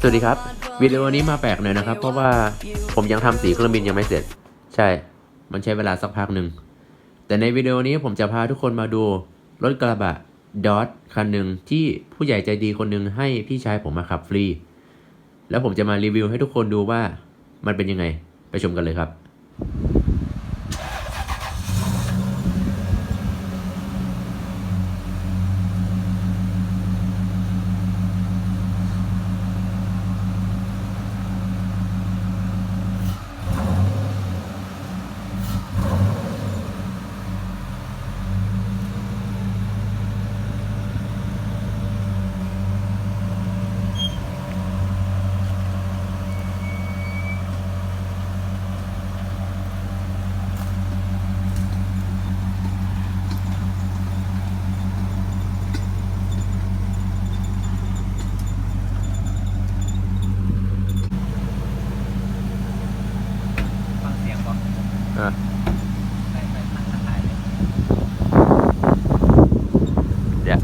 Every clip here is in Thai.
สวัสดีครับวิดีโอนี้มาแปลกหน่อยนะครับ เพราะว่าผมยังทำสีเครื่องบินยังไม่เสร็จ ใช่ มันใช้เวลาสักพักหนึ่ง แต่ในวิดีโอนี้ผมจะพาทุกคนมาดูรถกระบะดอทคันหนึ่งที่ผู้ใหญ่ใจดีคนหนึ่งให้พี่ชายผมมาขับฟรี แล้วผมจะมารีวิวให้ทุกคนดูว่ามันเป็นยังไงไปชมกันเลยครับ ฟังเสียงป่ะ อะ ไปไปทางถ่ายเลย เดี๋ยว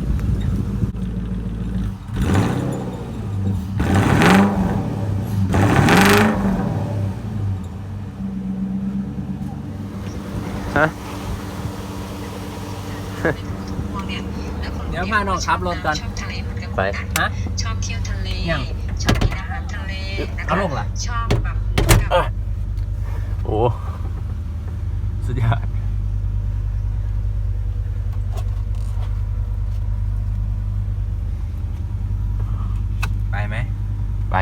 ฮะ เดี๋ยวพาน้องขับรถก่อน ชอบทะเลเหมือนกับไปคุณนะฮะ ชอบเที่ยวทะเลยัง ชอบกินอาหารทะเลนะคะเอาลงเหรอชอบแบบเหมือนกับอะโอ้สุดยอดไปไหมไป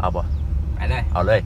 เอาบ่ ไป เลยเอาเลย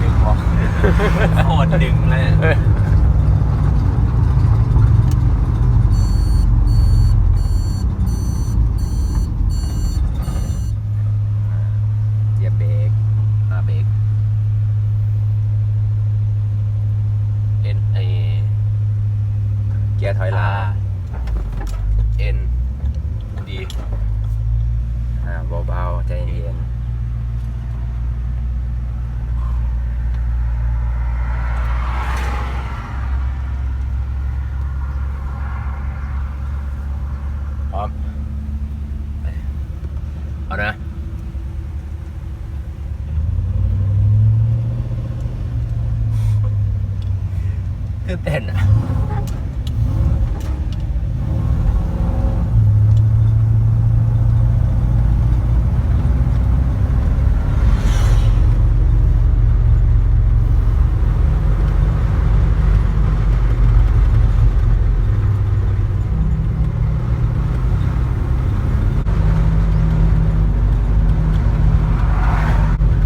ดึงออก โคตรดึงเลย เออ เหยียบเบรกอ่าเบรก เอ็นไอเกียร์ถอยหลังเอ็นดีอ่าเบาๆใจเย็นพร้อมไปเอานะ ตื่นเต้นอะ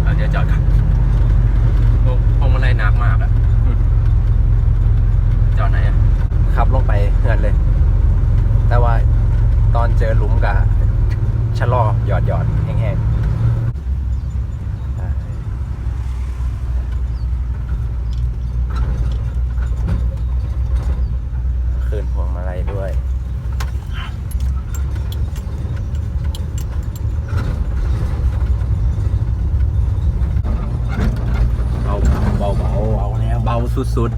เราจะจอดกันโอ้พวงมาลัยหนักมากอะ จอดไหนอะ ขับลงไปเฮือนเลย แต่ว่าตอนเจอหลุมกะชะลอหยอดหยอดๆแห้งๆอ่าคืนพวงมาลัยด้วย เบาเบาเบาเอาแล้ว เบา สุด